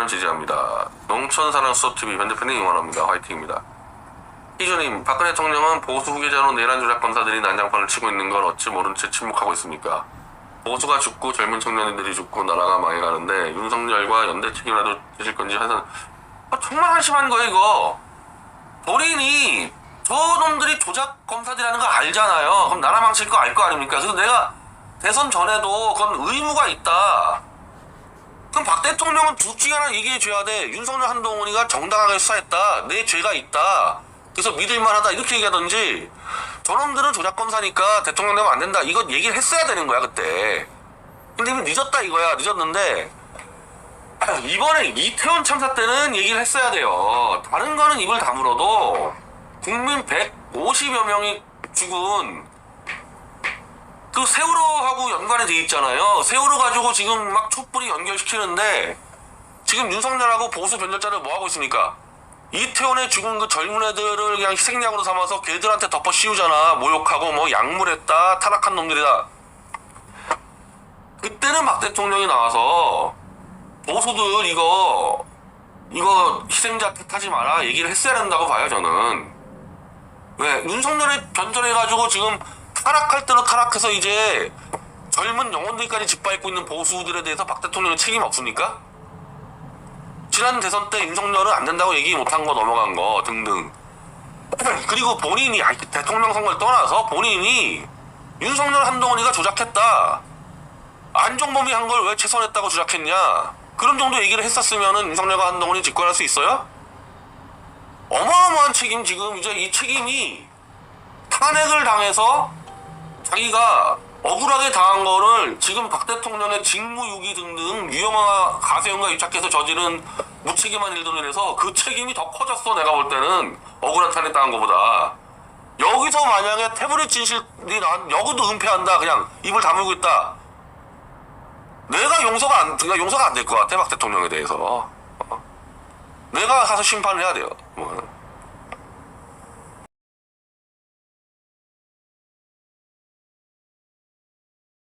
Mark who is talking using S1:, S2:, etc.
S1: 나는 지지합니다. 농촌사랑 수업TV 현대팬이 응원합니다. 화이팅입니다. 희주님, 박근혜 대통령은 보수 후계자로 내란 조작 검사들이 난장판을 치고 있는 걸 어찌 모른 채 침묵하고 있습니까? 보수가 죽고 젊은 청년들이 죽고 나라가 망해가는데 윤석열과 연대 책임이라도 지실 건지 하여튼 아, 정말 한심한 거예요 이거 본인이 저놈들이 조작 검사들이라는 거 알잖아요 그럼 나라 망칠 거 알 거 아닙니까 그래서 내가 대선 전에도 그건 의무가 있다 그럼 박 대통령은 둘 중에 하나 얘기해 줘야 돼 윤석열 한동훈이가 정당하게 수사했다 내 죄가 있다 그래서 믿을만하다 이렇게 얘기하던지 저놈들은 조작 검사니까 대통령 되면 안 된다. 이거 얘기를 했어야 되는 거야 그때. 근데 이미 늦었다 이거야. 늦었는데 이번에 이태원 참사 때는 얘기를 했어야 돼요. 다른 거는 입을 다물어도 국민 150여 명이 죽은 그 세월호하고 연관이 돼 있잖아요. 세월호 가지고 지금 막 촛불이 연결시키는데 지금 윤석열하고 보수 변절자를 뭐 하고 있습니까? 이태원에 죽은 그 젊은 애들을 그냥 희생양으로 삼아서 걔들한테 덮어 씌우잖아. 모욕하고 뭐 약물했다, 타락한 놈들이다. 그때는 박 대통령이 나와서 보수들 이거 이거 희생자 탓하지 마라 얘기를 했어야 된다고 봐요 저는. 왜 윤석열이 변절해가지고 지금 타락할 대로 타락해서 이제 젊은 영혼들까지 짓밟고 있는 보수들에 대해서 박 대통령은 책임 없습니까? 지난 대선 때 윤석열은 안 된다고 얘기 못한 거 넘어간 거 등등. 그리고 본인이 대통령 선거를 떠나서 본인이 윤석열 한동훈이가 조작했다. 안종범이 한 걸 왜 최선했다고 조작했냐. 그런 정도 얘기를 했었으면은 윤석열과 한동훈이 집권할 수 있어요? 어마어마한 책임 지금 이제 이 책임이 탄핵을 당해서 자기가 억울하게 당한 거를 지금 박 대통령의 직무유기 등등 유영아 가세형과 입착해서 저지른 무책임한 일들로 인해서 그 책임이 더 커졌어 내가 볼 때는 억울한 탄핵 당한 거보다 여기서 만약에 태블릿 진실이 난 여기도 은폐한다 그냥 입을 다물고 있다 내가 용서가 안 내가 용서가 안 될 것 같아 박 대통령에 대해서 어? 내가 가서 심판을 해야 돼요 뭐.